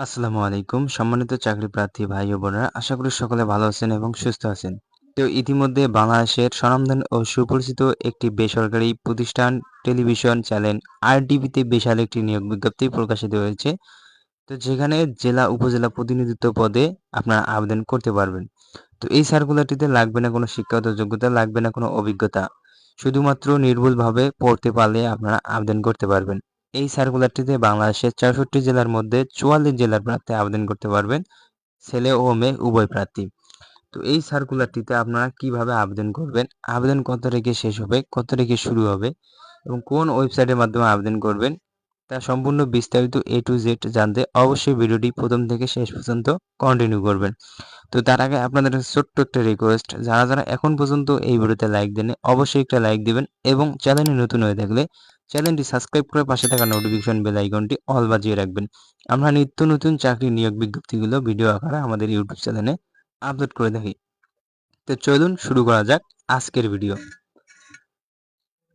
আসসালামু আলাইকুম। সম্মানিত চাকরি প্রার্থী ভাই ও বোনেরা, আশা করি সকলে ভালো আছেন এবং সুস্থ আছেন। তো ইতিমধ্যে বাংলাদেশের স্বনামধন্য ও সুপরিচিত একটি বেসরকারি প্রতিষ্ঠান টেলিভিশন চ্যানেল আরটিভিতে বিশাল একটি নিয়োগ বিজ্ঞপ্তি প্রকাশিত হয়েছে। তো যেখানে জেলা উপজেলা প্রতিনিধিত্ব পদে আপনারা আবেদন করতে পারবেন। তো এই সার্কুলারটিতে লাগবে না কোনো শিক্ষাগত যোগ্যতা, লাগবে না কোনো অভিজ্ঞতা। শুধুমাত্র নির্ভুলভাবে পড়তে পারলে আপনারা আবেদন করতে পারবেন। এই সার্কুলারটিতে বাংলাদেশের চৌষট্টি জেলার মধ্যে চুয়াল্লিশ জেলার প্রার্থী আবেদন করতে পারবেন, ছেলে ও মেয়ে, উভয় প্রার্থী। তো এই সার্কুলারটিতে আপনারা কীভাবে আবেদন করবেন, আবেদন কত তারিখে শেষ হবে, কত তারিখে শুরু হবে এবং কোন ওয়েবসাইটের মাধ্যমে আবেদন করবেন, তা সম্পূর্ণ বিস্তারিত এ টু জেড জানতে অবশ্যই ভিডিওটি প্রথম থেকে শেষ পর্যন্ত কন্টিনিউ করবেন। তো তার আগে আপনাদের ছোট্ট একটা রিকোয়েস্ট যারা যারা এখন পর্যন্ত এই ভিডিওতে লাইক দেন অবশ্যই একটা লাইক দিবেন এবং চ্যানেলে নতুন হয়ে থাকলে চ্যানেলটি সাবস্ক্রাইব করে পাশে থাকা নোটিফিকেশন বেল আইকনটি অল বাজিয়ে রাখবেন। আমরা নিত্য নতুন চাকরি নিয়োগ বিজ্ঞপ্তিগুলো ভিডিও আকারে আমাদের ইউটিউব চ্যানেলে আপলোড করে থাকি। তো চলুন শুরু করা যাক আজকের ভিডিও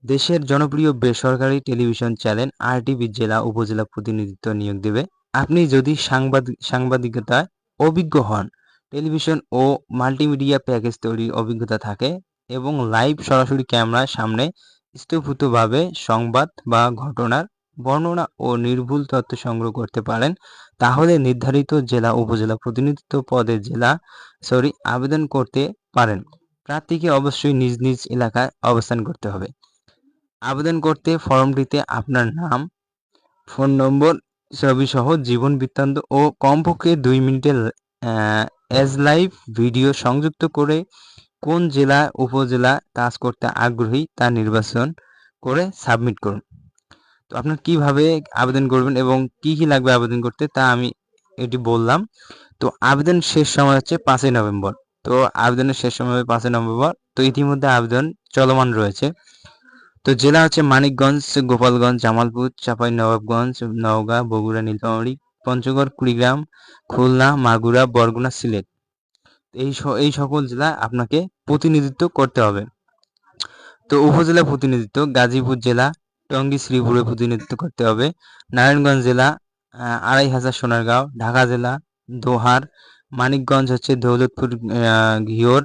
দেশের জনপ্রিয় বেসরকারি টেলিভিশন চ্যানেল আরটিভি জেলা উপজেলা প্রতিনিধিত্ব নিয়োগ দেবে। আপনি যদি সাংবাদিক সাংবাদিকতায় অভিজ্ঞ হন টেলিভিশন ও মাল্টিমিডিয়া প্যাকেজ তৈরির অভিজ্ঞতা থাকে এবং লাইভ সরাসরি ক্যামেরার সামনে স্থূপতভাবে সংবাদ বা ঘটনার বর্ণনা ও নির্ভুল তথ্য সংগ্রহ করতে পারেন, তাহলে নির্ধারিত জেলা, উপজেলা প্রতিনিধিত্ব পদে জেলা, সরি, আবেদন করতে পারেন। প্রার্থীকে অবশ্যই নিজ নিজ এলাকায় অবস্থান করতে হবে। আবেদন করতে ফর্মটিতে আপনার নাম, ফোন নম্বর ছবি সহ জীবন বৃত্তান্ত ও কমপক্ষে দুই মিনিটের এজ লাইভ ভিডিও সংযুক্ত করে কোন জেলা, উপজেলা কাজ করতে আগ্রহী তা নির্বাচন করে সাবমিট করুন। তো আপনার কীভাবে আবেদন করবেন এবং কি কি লাগবে আবেদন করতে তা আমি এটি বললাম। তো আবেদন শেষ সময় হচ্ছে পাঁচই নভেম্বর। তো আবেদনের শেষ সময় হবে পাঁচই নভেম্বর। তো ইতিমধ্যে আবেদন চলমান রয়েছে। তো জেলা হচ্ছে মানিকগঞ্জ, গোপালগঞ্জ, জামালপুর, চাপাই, নবাবগঞ্জ, নওগাঁ, বগুড়া, নীলফামারী, পঞ্চগড়, কুড়িগ্রাম, খুলনা, মাগুরা, বরগুনা, সিলেট। এই এই সকল জেলা আপনাকে প্রতিনিধিত্ব করতে হবে। তো উপজেলা প্রতিনিধিত্ব, গাজীপুর জেলা, টঙ্গী, শ্রীপুরে প্রতিনিধিত্ব করতে হবে। নারায়ণগঞ্জ জেলা আড়াই হাজার সোনারগাঁও, ঢাকা জেলা, দোহার, মানিকগঞ্জ হচ্ছে দৌলতপুর ঘিওর।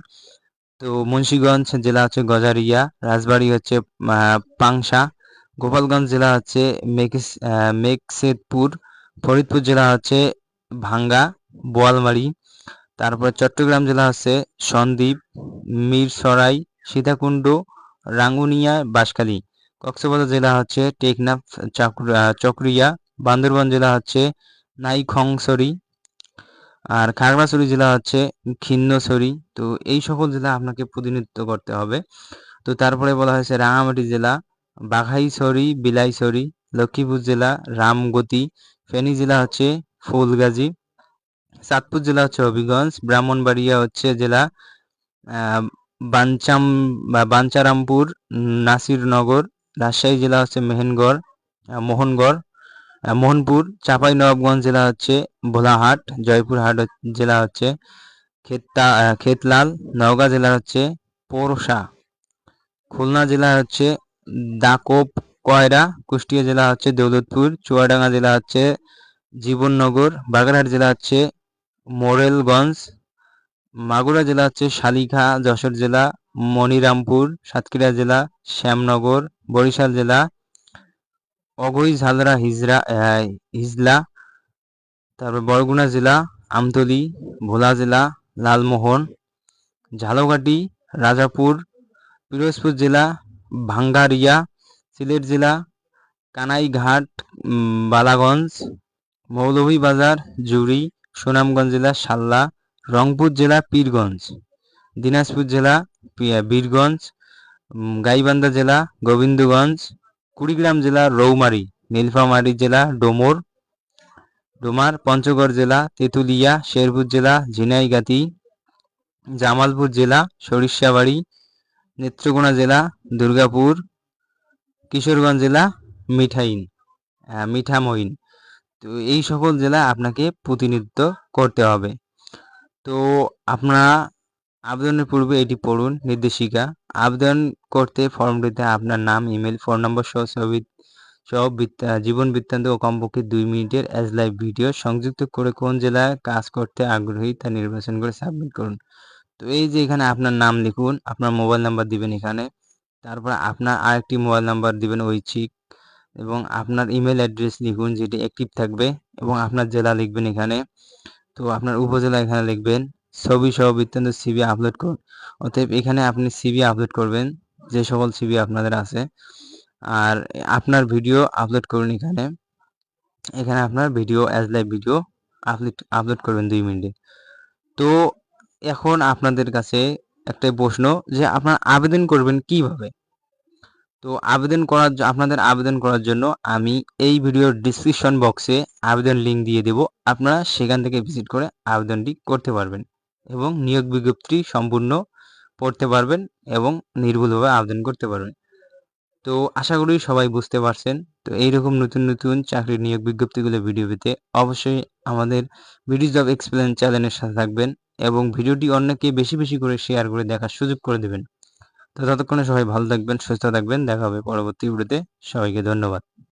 তো মুন্সীগঞ্জ জেলা হচ্ছে গজারিয়া, রাজবাড়ি হচ্ছে পাংশা। গোপালগঞ্জ জেলা হচ্ছে মেকসেদপুর ফরিদপুর জেলা হচ্ছে ভাঙ্গা, বোয়ালমারি। তারপর চট্টগ্রাম জেলা হচ্ছে সন্দ্বীপ, মিরসরাই, সীতাকুণ্ড, রাঙ্গুনিয়া, বাঁশখালী। কক্সবাজার জেলা হচ্ছে টেকনাফ চকরিয়া, বান্দরবান জেলা হচ্ছে নাইখংসরি, আর খাগড়াছড়ি জেলা হচ্ছে খিন্নছড়ি তো এই সকল জেলা আপনাকে প্রতিনিধিত্ব করতে হবে। তো তারপরে বলা হয়েছে রাঙামাটি জেলা, বাঘাইছড়ি, বিলাইছড়ি, লক্ষ্মীপুর জেলা, রামগতি, ফেনী জেলা হচ্ছে ফুলগাজী চাঁদপুর জেলা হচ্ছে হবিগঞ্জ, ব্রাহ্মণবাড়িয়া হচ্ছে জেলা বাঞ্চাম বাঞ্চারামপুর, নাসিরনগর, রাজশাহী জেলা হচ্ছে মেহেনগড় মোহনগড় মোহনপুর চাপাই নবাবগঞ্জ জেলা হচ্ছে ভোলাহাট, জয়পুরহাট জেলা হচ্ছে খেতা খেতলাল, নওগাঁ জেলা হচ্ছে পৌরসা, খুলনা জেলা হচ্ছে দাকোপ, কয়রা, কুষ্টিয়া জেলা হচ্ছে দৌলতপুর চুয়াডাঙ্গা জেলা হচ্ছে জীবননগর, বাগেরহাট জেলা হচ্ছে মোরেলগঞ্জ, মাগুরা জেলা হচ্ছে শালিখা, যশোর জেলা, মনিরামপুর, সাতক্ষীরা জেলা, শ্যামনগর, বরিশাল জেলা অগৈ ঝালরা হিজরা হিজলা, তারপর বরগুনা জেলা, আমতলি, ভোলা জেলা, লালমোহন, ঝালকাঠি, রাজাপুর, পিরোজপুর জেলা, ভাঙ্গারিয়া, সিলেট জেলা, কানাইঘাট বালাগঞ্জ, মৌলভীবাজার, জুড়ি সুনামগঞ্জ জেলা সাল্লা, রংপুর জেলা পীরগঞ্জ, দিনাজপুর জেলা বীরগঞ্জ গাইবান্ধা জেলা গোবিন্দগঞ্জ, কুড়িগ্রাম জেলা রৌমারী, নীলফামারী জেলা ডোমর, ডোমার, পঞ্চগড় জেলা তেঁতুলিয়া, শেরপুর জেলা ঝিনাইগাতি, জামালপুর জেলা সরিষাবাড়ি, নেত্রকোনা জেলা দুর্গাপুর, কিশোরগঞ্জ জেলা মিঠাইন মিঠামইন তো এই সকল জেলা আপনাকে প্রতিনিধিত্ব করতে হবে। তো আপনারা আবেদনের পূর্বে এটি পড়ুন, নির্দেশিকা। আবেদন করতে ফর্মটিতে আপনার নাম, ইমেল, ফোন নম্বর সহ ছবি বৃত্তা- জীবন বৃত্তান্ত ও কমপক্ষে দুই মিনিটের অ্যাজ লাইভ ভিডিও সংযুক্ত করে কোন জেলায় কাজ করতে আগ্রহী তা নির্বাচন করে সাবমিট করুন। তো এই যে এখানে আপনার নাম লিখুন, আপনার মোবাইল নাম্বার দিবেন এখানে। তারপর আপনার আরেকটি মোবাইল নাম্বার দিবেন ঐচ্ছিক এবং আপনার ইমেল অ্যাড্রেস লিখুন যেটি অ্যাক্টিভ থাকবে এবং আপনার জেলা লিখবেন এখানে। তো আপনার উপজেলা এখানে লিখবেন। ছবি সহ বৃত্তান্ত সিবি আপলোড করুন অতএব এখানে আপনি সিবি আপলোড করবেন। যে সকল সিবি আপনাদের আছে। আর আপনার ভিডিও আপলোড করুন এখানে। এখানে আপনার video as live video upload upload করবেন দুই মিনিটে। তো এখন আপনাদের কাছে একটাই প্রশ্ন যে আপনার আবেদন করবেন কীভাবে? তো আবেদন করার আপনাদের আবেদন করার জন্য আমি এই ভিডিওর ডিসক্রিপশন বক্সে আবেদন লিংক দিয়ে দেব। আপনারা সেখান থেকে ভিজিট করে আবেদনটি করতে পারবেন এবং নিয়োগ বিজ্ঞপ্তি সম্পূর্ণ পড়তে পারবেন এবং নির্ভুলভাবে আবেদন করতে পারবেন। তো আশা করি সবাই বুঝতে পারছেন। তো এইরকম নতুন নতুন চাকরির নিয়োগ বিজ্ঞপ্তিগুলো ভিডিও পেতে অবশ্যই আমাদের ভিডিও জব এক্সপ্লেন চ্যানেলের সাথে থাকবেন এবং ভিডিওটি অন্যকে বেশি বেশি করে শেয়ার করে দেখার সুযোগ করে দেবেন। তো ততক্ষণে সবাই ভালো থাকবেন সুস্থ থাকবেন দেখা হবে পরবর্তী ভিডিওতে সবাইকে ধন্যবাদ।